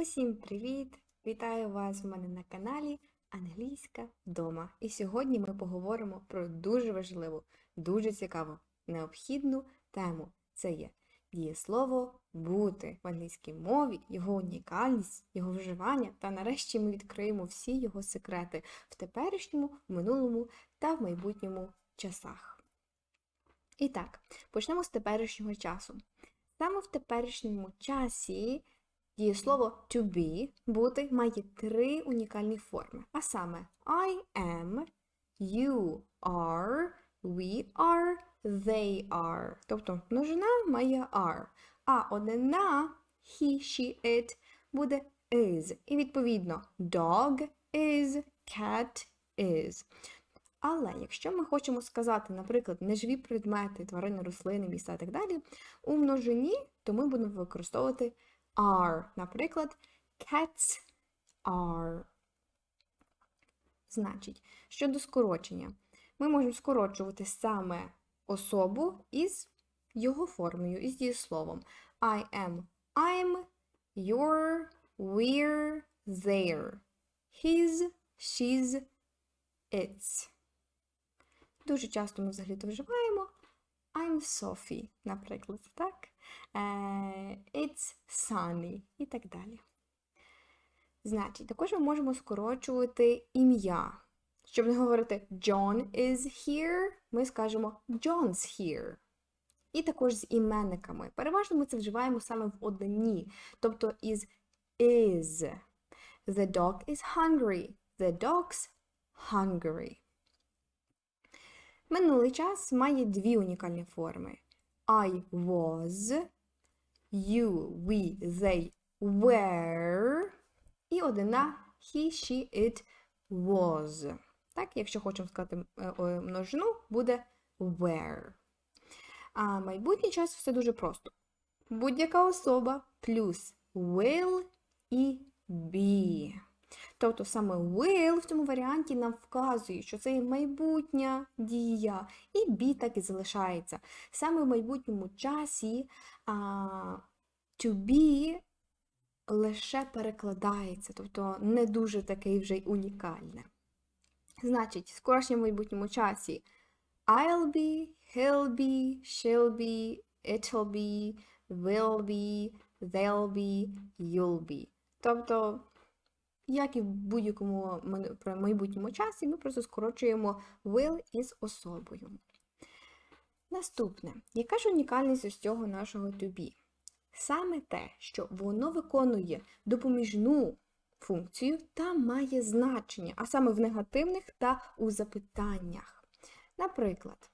Усім привіт! Вітаю вас в мене на каналі Англійська вдома. І сьогодні ми поговоримо про дуже важливу, дуже цікаву, необхідну тему. Це є дієслово бути в англійській мові, його унікальність, його вживання, та нарешті ми відкриємо всі його секрети в теперішньому, в минулому та в майбутньому часах. І так, почнемо з теперішнього часу. Саме в теперішньому часі Дієслово to be бути має три унікальні форми. А саме I am, you are, we are, they are. Тобто множина має are. А однина he, she, it буде is. І відповідно dog is, cat is. Але якщо ми хочемо сказати, наприклад, неживі предмети, тварини, рослини, міста і так далі, у множині, то ми будемо використовувати are. Наприклад, cats are. Значить, щодо скорочення, ми можемо скорочувати саме особу із його формою, із дієсловом. I am, I'm, you're, we're, they're. His, she's, it's. Дуже часто ми взагалі то вживаємо. I'm Sophie, наприклад, так? Е, It's sunny і так далі. Значить, також ми можемо скорочувати ім'я. Щоб не говорити John is here, ми скажемо John's here. І також з іменниками. Переважно ми це вживаємо саме в однині, тобто із is. The dog is hungry. The dog's hungry. Минулий час має дві унікальні форми. I was, you, we, they were. І одна he, she, it was. Так, якщо хочемо сказати е, множину, буде were. А майбутній час все дуже просто. Будь-яка особа плюс will і be. Тобто саме will в цьому варіанті нам вказує, що це є майбутня дія, і be так і залишається. Саме в майбутньому часі а, to be лише перекладається, тобто не дуже таке вже й унікальне. Значить, в майбутньому часі I'll be, he'll be, she'll be, it'll be, will be, they'll be, you'll be. Тобто як і в будь-якому майбутньому часі, ми просто скорочуємо will із особою. Наступне, яка ж унікальність ось цього нашого to be? Саме те, що воно виконує допоміжну функцію та має значення, а саме в негативних та у запитаннях. Наприклад,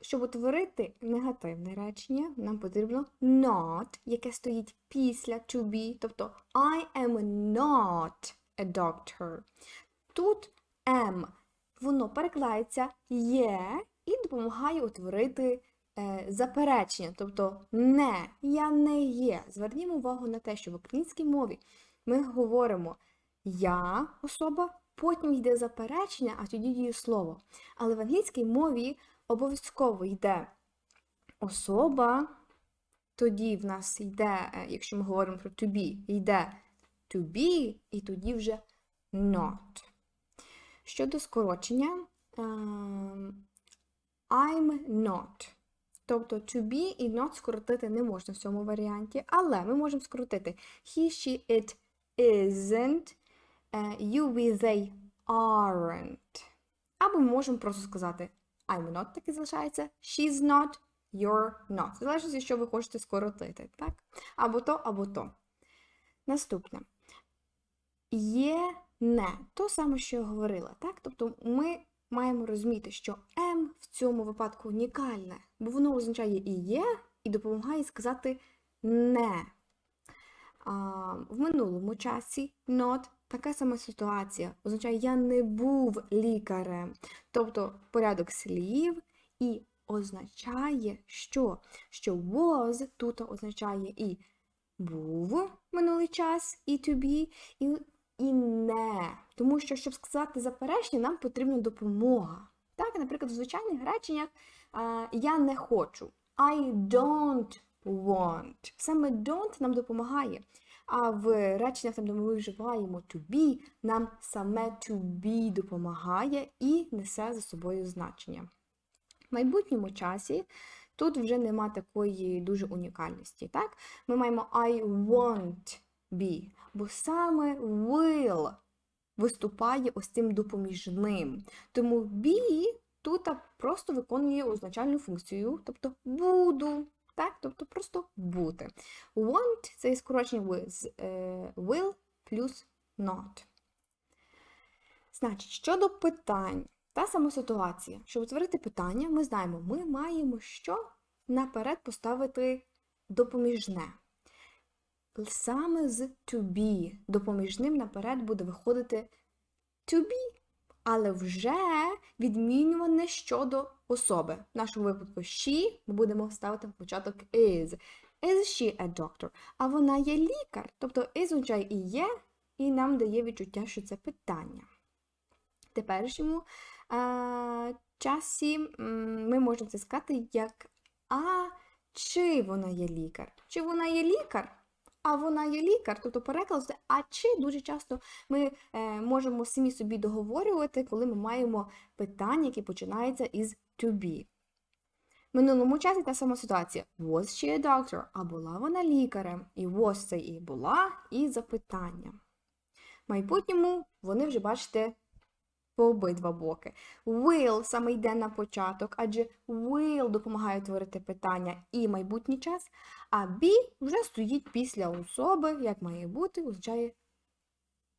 щоб утворити негативне речення, нам потрібно not, яке стоїть після to be, тобто I am not a doctor. Тут am, воно перекладається є і допомагає утворити е, заперечення, тобто не, я не є. Звернімо увагу на те, що в українській мові ми говоримо я особа, потім йде заперечення, а тоді діє слово. Але в англійській мові обов'язково йде особа, тоді в нас йде, е, якщо ми говоримо про to be, йде to be, і тоді вже not. Щодо скорочення, um, I'm not. Тобто to be і not скоротити не можна в цьому варіанті, але ми можемо скоротити he, she, it isn't, you, we, they aren't. Або ми можемо просто сказати I'm not, так і залишається, she's not, you're not. Залежить, що ви хочете скоротити. так? Або то, або то. Наступне є не то саме, що я говорила. так? Тобто ми маємо розуміти, що М в цьому випадку унікальне, бо воно означає і є, і допомагає сказати не. А, В минулому часі not така сама ситуація. Означає, я не був лікарем. Тобто порядок слів і означає, що Що was тут означає і був минулий час, і to be, і і не. Тому що, щоб сказати заперечення, нам потрібна допомога. Так, наприклад, в звичайних реченнях я не хочу. I don't want. Саме don't нам допомагає. А в реченнях, там, де ми вживаємо to be, нам саме to be допомагає і несе за собою значення. В майбутньому часі тут вже нема такої дуже унікальності. Так? Ми маємо I want be, бо саме will виступає ось цим допоміжним. Тому be тут просто виконує означальну функцію, тобто буду. Так, тобто просто бути. Want це скорочення with е, will плюс not. Значить, щодо питань, та сама ситуація. Щоб утворити питання, ми знаємо, ми маємо що наперед поставити допоміжне. Саме з to be допоміжним наперед буде виходити to be, але вже відмінюване щодо особи. В нашому випадку she ми будемо ставити в початок is. Is she a doctor? А вона є лікар. Тобто is означає і є, і нам дає відчуття, що це питання. В теперішньому а, часі ми можемо це сказати як а чи вона є лікар? Чи вона є лікар? А вона є лікар, тобто переклад а чи дуже часто ми е, можемо самі собі договорювати, коли ми маємо питання, які починаються із to be. В минулому часі та сама ситуація. Was she a doctor? А була вона лікарем? І was це і була, і запитання. В майбутньому вони вже бачите по обидва боки. Will саме йде на початок, адже will допомагає творити питання і майбутній час, а be вже стоїть після особи, як має бути, означає,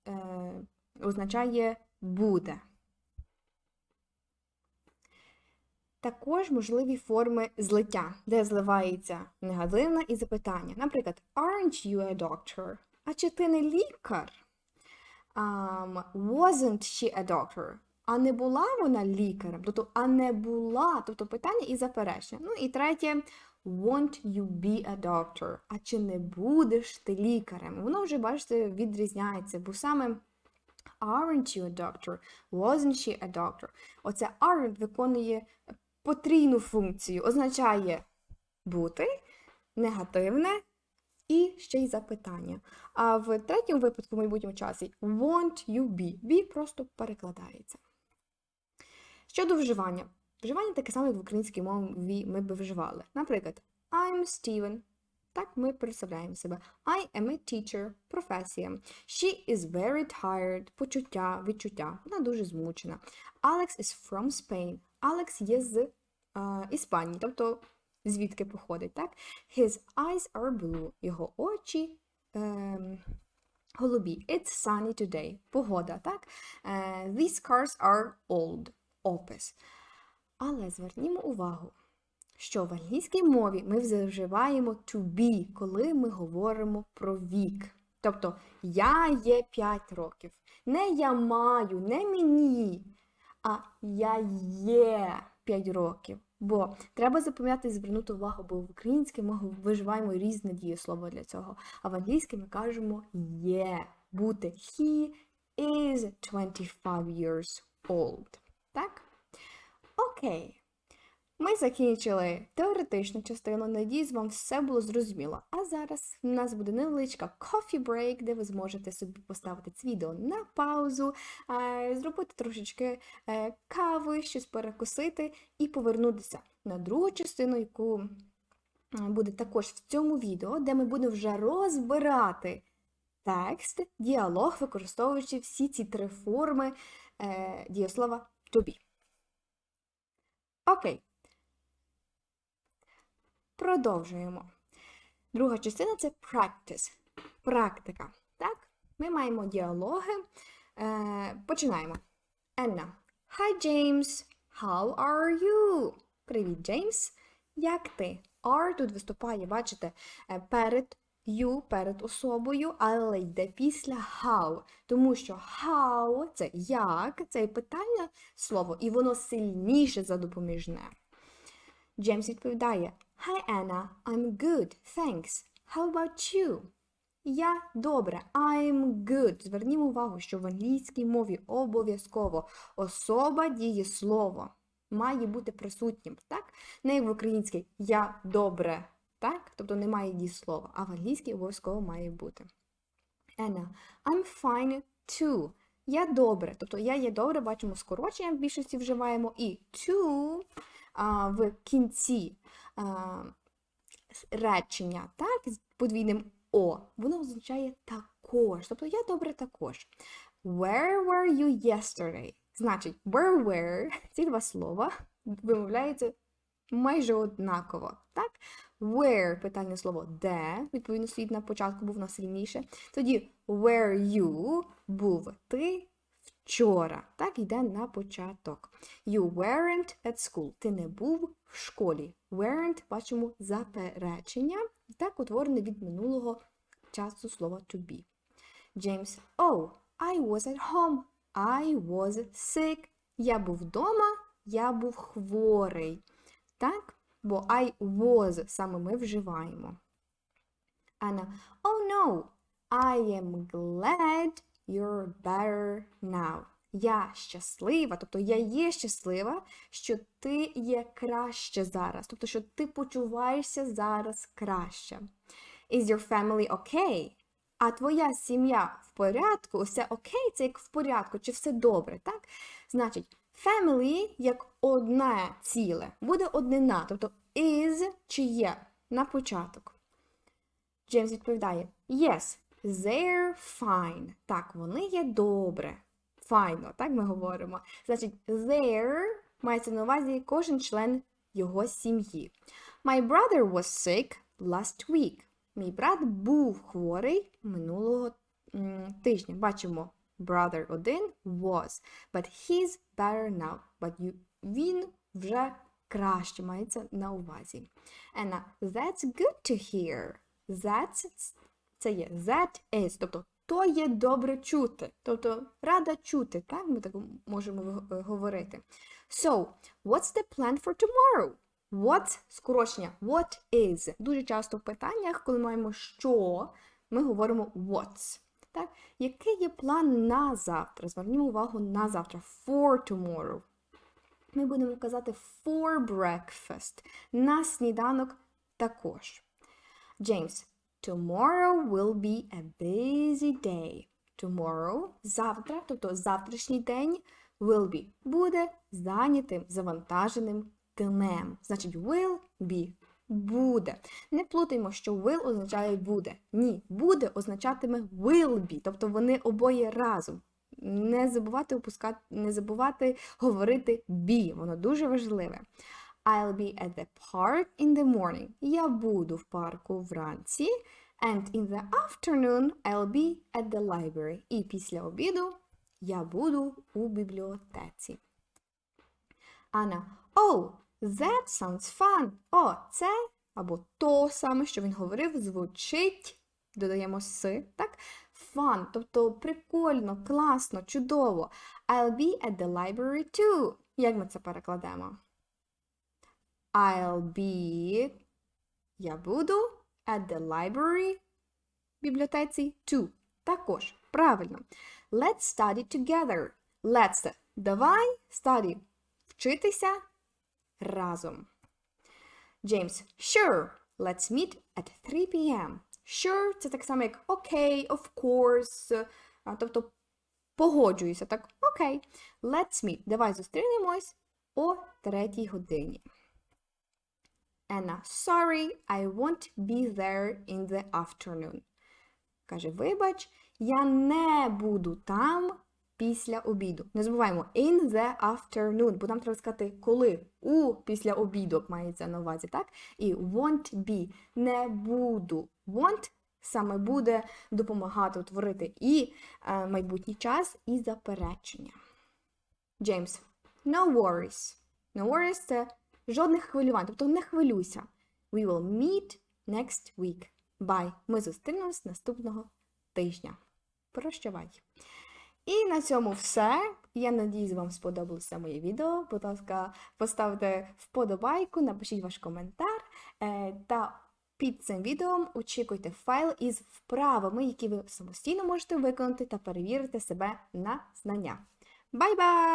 е, означає буде. Також можливі форми злиття, де зливається негативна і запитання. Наприклад, Aren't you a doctor? А чи ти не лікар? Um, wasn't she a doctor? А не була вона лікарем? Тобто, а не була, тобто питання і заперечення. Ну і третє, won't you be a doctor? А чи не будеш ти лікарем? Воно вже, бачите, відрізняється, бо саме aren't you a doctor? Wasn't she a doctor? Оце aren't виконує потрійну функцію, означає бути, негативне і ще й запитання. А в третьому випадку, в майбутньому часі, won't you be. Be просто перекладається. Щодо вживання. Вживання таке саме, як в українській мові ми би вживали. Наприклад, I'm Steven. Так ми представляємо себе. I am a teacher, професія. She is very tired, почуття, відчуття. Вона дуже змучена. Alex is from Spain. Алекс є з uh, Іспанії, тобто звідки походить, так? His eyes are blue. Його очі um, голубі. It's sunny today. Погода, так? Uh, these cars are old. Опис. Але звернімо увагу, що в англійській мові ми вживаємо to be, коли ми говоримо про вік. Тобто я є 5 років. Не я маю, не мені, а я є 5 років. Бо треба запам'ятати і звернути увагу, бо в українській ми виживаємо різне дієслово для цього. А в англійській ми кажемо є бути. He is 25 years old. Так? Окей. Ми закінчили теоретичну частину. Надіюсь, вам все було зрозуміло. А зараз в нас буде невеличка coffee break, де ви зможете собі поставити це відео на паузу, зробити трошечки е, кави, щось перекусити і повернутися на другу частину, яку буде також в цьому відео, де ми будемо вже розбирати текст, діалог, використовуючи всі ці три форми е, дієслова to be. Окей. Продовжуємо. Друга частина це practice. Практика. Так? Ми маємо діалоги. Е, Починаємо. Енна. Hi, James. How are you? Привіт, Джеймс. Як ти? Are тут виступає, бачите, е, перед you, перед особою, але йде після how. Тому що how це як, це питання слово, і воно сильніше за допоміжне. Джеймс відповідає: Hi, Anna, I'm good, thanks. How about you? Я добре, I'm good. Звернімо увагу, що в англійській мові обов'язково особа діє слово має бути присутнім, так? Не в українській я добре, так? Тобто немає дієслова, а в англійській обов'язково має бути. Anna, I'm fine too. Я добре. Тобто я є добре, бачимо скорочення в більшості вживаємо і to а, в кінці речення, так, з подвійним о, воно означає також. Тобто я добре також. Where were you yesterday? Значить, where were ці два слова вимовляються майже однаково. Так? Where питальне слово де, відповідно, слід на початку був на сильніше. Тоді where you був ти вчора. Так, йде на початок. You weren't at school. Ти не був в школі. Weren't бачимо заперечення. Так утворене від минулого часу слова to be. James, oh, I was at home. I was sick. Я був вдома, я був хворий. Так? Бо I was саме ми вживаємо. Анна, oh no, I am glad you're better now. Я щаслива, тобто я є щаслива, що ти є краще зараз, тобто, що ти почуваєшся зараз краще. Is your family okay? А твоя сім'я в порядку, усе окей, це як в порядку, чи все добре, так? Значить, family як одне ціле, буде однина, тобто is чи є на початок. Джеймс відповідає: Yes, they're fine. Так, вони є добре. Файно, так ми говоримо. Значить, they're мається на увазі кожен член його сім'ї. My brother was sick last week. Мій брат був хворий минулого тижня. Бачимо, brother один was, but he's better now. But you, він вже краще мається на увазі. And that's good to hear. That's це є that is, тобто то є добре чути, тобто рада чути, так ми так можемо е, говорити. So, what's the plan for tomorrow? What скорочення what is. Дуже часто в питаннях, коли маємо що, ми говоримо what's. Так? Який є план на завтра? Звернімо увагу на завтра. For tomorrow. Ми будемо казати for breakfast. На сніданок також. James, tomorrow will be a busy day. Tomorrow, завтра, тобто завтрашній день, will be, буде зайнятим, завантаженим днем. Значить, will be, буде. Не плутаймо, що will означає буде. Ні, буде означатиме will be, тобто вони обоє разом. Не забувати опускати, не забувати говорити be, воно дуже важливе. I'll be at the park in the morning. Я буду в парку вранці. And in the afternoon I'll be at the library. І після обіду я буду у бібліотеці. Анна. Oh, that sounds fun. О, це або то саме, що він говорив, звучить. Додаємо с, так? Fun, тобто прикольно, класно, чудово. I'll be at the library too. Як ми це перекладемо? I'll be. Я буду at the library. Бібліотеці too. Також. Правильно. Let's study together. Let's. Давай study. Вчитися разом. James. Sure. Let's meet at 3 p.m. Sure, це так само, як okay, of course. Тобто погоджуюся. Так, окей. Let's meet. Давай зустрінемось о 3 годині. Anna, sorry, I won't be there in the afternoon. Каже, вибач, я не буду там після обіду. Не забуваємо in the afternoon, бо там треба сказати коли. У після обіду мається на увазі, так? І won't be не буду. Want саме буде допомагати утворити і е, майбутній час, і заперечення. Джеймс, no worries. No worries – це жодних хвилювань, тобто не хвилюйся. We will meet next week. Bye. Ми зустрінемось наступного тижня. Прощавай. І на цьому все. Я надіюсь, вам сподобалося моє відео. Будь ласка, поставте вподобайку, напишіть ваш коментар. Е, та під цим відео очікуйте файл із вправами, які ви самостійно можете виконати та перевірити себе на знання. Бай-бай!